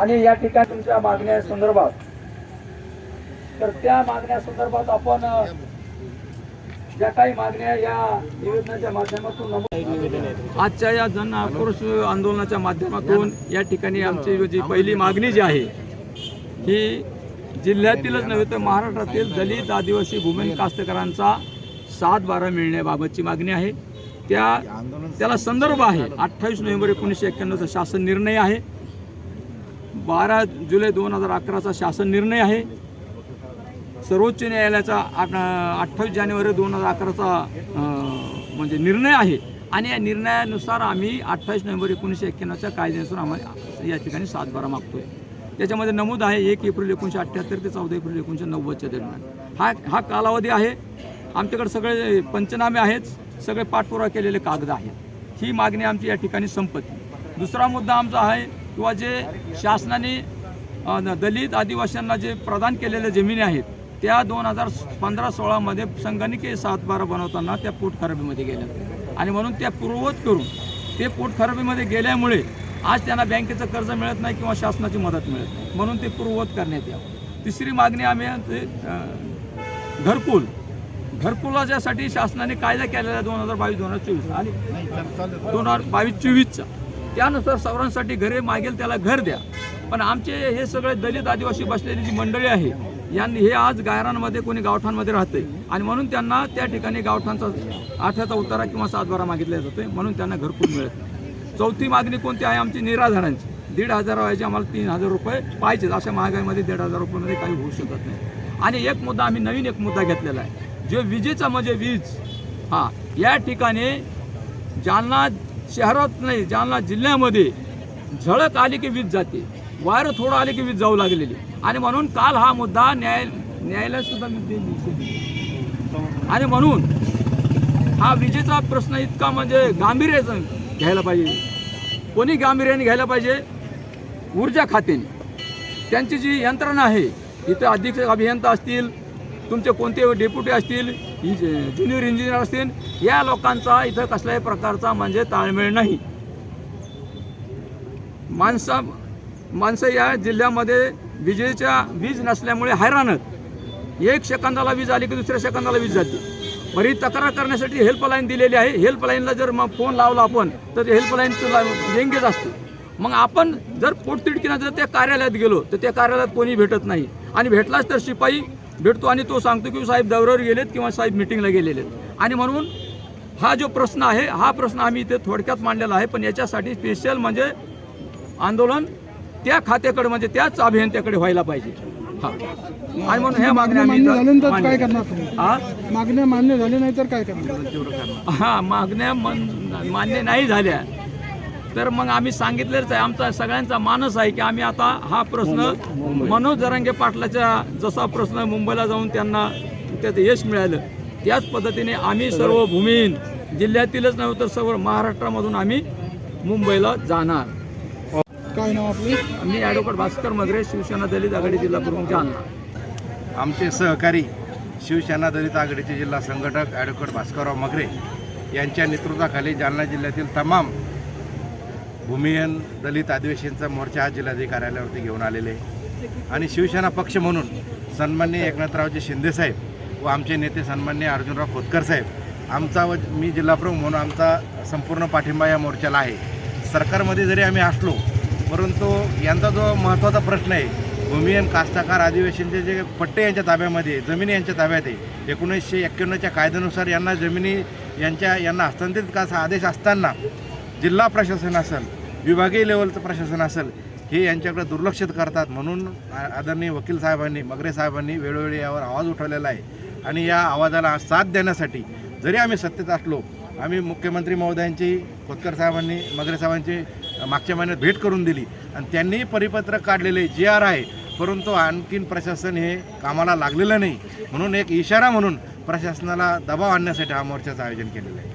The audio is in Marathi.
आणि या ठिकाणी तुमच्या मागण्या संदर्भात तर त्या मागण्या संदर्भात आपण ज्या काही मागण्या या निवेदनाच्या माध्यमातून आजच्या या जन आक्रोश आंदोलनाच्या माध्यमातून या ठिकाणी आमची जी पहिली मागणी जी आहे ही जिल्ह्यातीलच नव्हे तर महाराष्ट्रातील दलित आदिवासी भूमिहीन कास्तकरांचा सात बारा मिळण्याबाबतची मागणी आहे. त्या त्याला संदर्भ आहे. अठ्ठावीस नोव्हेंबर एकोणीसशे एक्क्याण्णवचा शासन निर्णय आहे. बारा जुलै दोन हजार अकराचा शासन निर्णय आहे. सर्वोच्च न्यायालयाचा अठ्ठावीस जानेवारी दोन हजार अकराचा म्हणजे निर्णय आहे. आणि या निर्णयानुसार आम्ही अठ्ठावीस नोव्हेंबर एकोणीसशे एक्क्याण्णवच्या कायद्यानुसार आम्हाला या ठिकाणी सातबारा मागतोय. त्याच्यामध्ये नमूद आहे एक एप्रिल एकोणीसशे अठ्ठ्याहत्तर ते चौदा एप्रिल एकोणीसशे नव्वदच्या दरम्यान. हा हा कालावधी आहे. आमच्याकडे सगळे पंचनामे आहेत. सगळे पाठपुरावा केलेले कागद आहेत. ही मागणी आमची या ठिकाणी संपत्ती. दुसरा मुद्दा आमचा आहे किंवा जे शासनाने दलित आदिवासींना जे प्रदान केलेल्या जमिनी आहेत त्या दोन हजार पंधरा सोळामध्ये संगणकीय सातबारा बनवताना त्या पोटखराबीमध्ये गेल्या. आणि म्हणून त्या पूर्ववत करून ते पोटखराबीमध्ये गेल्यामुळे आज त्यांना बँकेचं कर्ज मिळत नाही किंवा शासनाची मदत मिळत नाही. म्हणून ते पूर्ववत करण्यात यावं. तिसरी मागणी आम्ही ते, घरकुल. घरकुलाच्यासाठी शासनाने कायदा केलेला आहे दोन हजार बावीस दोन हजार चोवीस आणि दोन हजार बावीस चोवीसचा. त्यानुसार सर्वांसाठी घरे मागेल त्याला घर द्या. पण आमचे हे सगळे दलित आदिवासी बसलेली जी मंडळी आहे यांनी हे आज गायरांमध्ये कोणी गावठांमध्ये राहते आणि म्हणून त्यांना त्या ठिकाणी गावठांचा आठ्याचा उतारा किंवा सातबारा मागितला जातोय. म्हणून त्यांना घरकुल मिळत नाही. चौथी मागणी कोणती आहे? आमची निराधारांची. दीड हजार व्हायचे आम्हाला तीन हजार रुपये पाहिजेत. अशा महागाईमध्ये दीड हजार रुपयामध्ये काही होऊ शकत नाही. आणि एक मुद्दा आम्ही नवीन एक मुद्दा घेतलेला आहे. जो विजेचा म्हणजे वीज. हा या ठिकाणी जालना शहरात नाही जालना जिल्ह्यामध्ये झळक आली की वीज जाते. वायर थोडं आले की वीज जाऊ लागलेली. आणि म्हणून काल हा मुद्दा न्याय न्यायालयातसुद्धा आणि म्हणून हा विजेचा प्रश्न इतका म्हणजे गांभीर्याचं घ्यायला पाहिजे. कोणी गांभीर्याने घ्यायला पाहिजे? ऊर्जा खात्याने. त्यांची जी यंत्रणा आहे इथं अधीक्षक अभियंता असतील तुमचे कोणते डेप्युटी असतील इंज- ज्युनियर इंजिनियर असतील या लोकांचा इथं कसल्याही प्रकारचा म्हणजे ताळमेळ नाही. माणसं माणसं या जिल्ह्यामध्ये विजेच्या वीज नसल्यामुळे हैराणत एक सेकंदाला वीज आली की दुसऱ्या सेकंदाला वीज जाते. बरी तक्रार करण्यासाठी हेल्पलाईन दिलेली आहे. हेल्पलाईनला जर मग फोन लावला आपण तर ते हेल्पलाईनचं एंगेज असते. मग आपण जर पोटतिडकीनं जर त्या कार्यालयात गेलो तर त्या कार्यालयात कोणी भेटत नाही. आणि भेटलाच तर शिपाई भेटतो आणि तो सांगतो की साहेब दौऱ्यावर गेलेत किंवा साहेब मिटिंगला गेलेले आहेत आणि म्हणून हा जो प्रश्न आहे हा प्रश्न आम्ही इथे थोडक्यात मांडलेला आहे पण याच्यासाठी स्पेशल म्हणजे आंदोलन त्या खात्याकडे म्हणजे त्याच अभियंत्याकडे व्हायला पाहिजे. हा. आणि म्हणून ह्या मागण्या आम्ही. काय करणार हा मागण्या मान्य झाल्या नाही तर काय करणार? हा मागण्या मन- मान्य नाही झाल्या. तर मग आम्ही सांगितलेच आहे आमचा सगळ्यांचा मानस आहे की आम्ही आता हा प्रश्न मनोज जरांगे पाटलाच्या जसा प्रश्न मुंबईला जाऊन त्यांना त्याचं यश मिळालं त्याच पद्धतीने आम्ही सर्व भूमीहीन जिल्ह्यातीलच नव्हे तर सर्व महाराष्ट्रामधून आम्ही मुंबईला जाणार. काय नाव आपलं? मी ॲडव्होकेट भास्कर मगरे शिवसेना दलित आघाडी जिल्हा प्रमुख जालना. आमचे सहकारी शिवसेना दलित आघाडीचे जिल्हा संघटक ॲडव्होकेट भास्करराव मगरे यांच्या नेतृत्वाखाली जालना जिल्ह्यातील तमाम भूमिहीन दलित आदिवासींचा मोर्चा आज जिल्हाधिकारी कार्यालयावरती घेऊन आलेले आहे. आणि शिवसेना पक्ष म्हणून सन्मान्य एकनाथरावजी शिंदेसाहेब व आमचे नेते सन्मान्य अर्जुनराव खोतकर साहेब आमचा व मी जिल्हाप्रमुख म्हणून आमचा संपूर्ण पाठिंबा या मोर्चाला आहे सरकारमध्ये जरी आम्ही असलो परंतु यांचा जो महत्त्वाचा प्रश्न आहे भूमिहीन कास्तकार आदिवासींचे जे पट्टे यांच्या ताब्यामध्ये जमिनी यांच्या ताब्यात आहे एकोणीसशे एक्क्याण्णवच्या कायद्यानुसार यांना जमिनी यांच्या यांना हस्तांतरित का आदेश असताना जिल्हा प्रशासन असेल विभागीय लेवलचं प्रशासन असेल हे यांच्याकडे दुर्लक्षित करतात म्हणून आदरणीय वकील साहेबांनी मगरे साहेबांनी वेळोवेळी यावर आवाज उठवलेला आहे. आणि या आवाजाला साथ देण्यासाठी जरी आम्ही सत्तेत असलो आम्ही मुख्यमंत्री महोदयांची खोतकर साहेबांनी मगरे साहेबांची मागच्या महिन्यात भेट करून दिली आणि त्यांनी परिपत्रक काढलेले जे आर आहे परंतु आणखीन प्रशासन हे कामाला लागलेलं नाही. म्हणून एक इशारा म्हणून प्रशासनाला दबाव आणण्यासाठी हा मोर्चाचं आयोजन केलेलं आहे.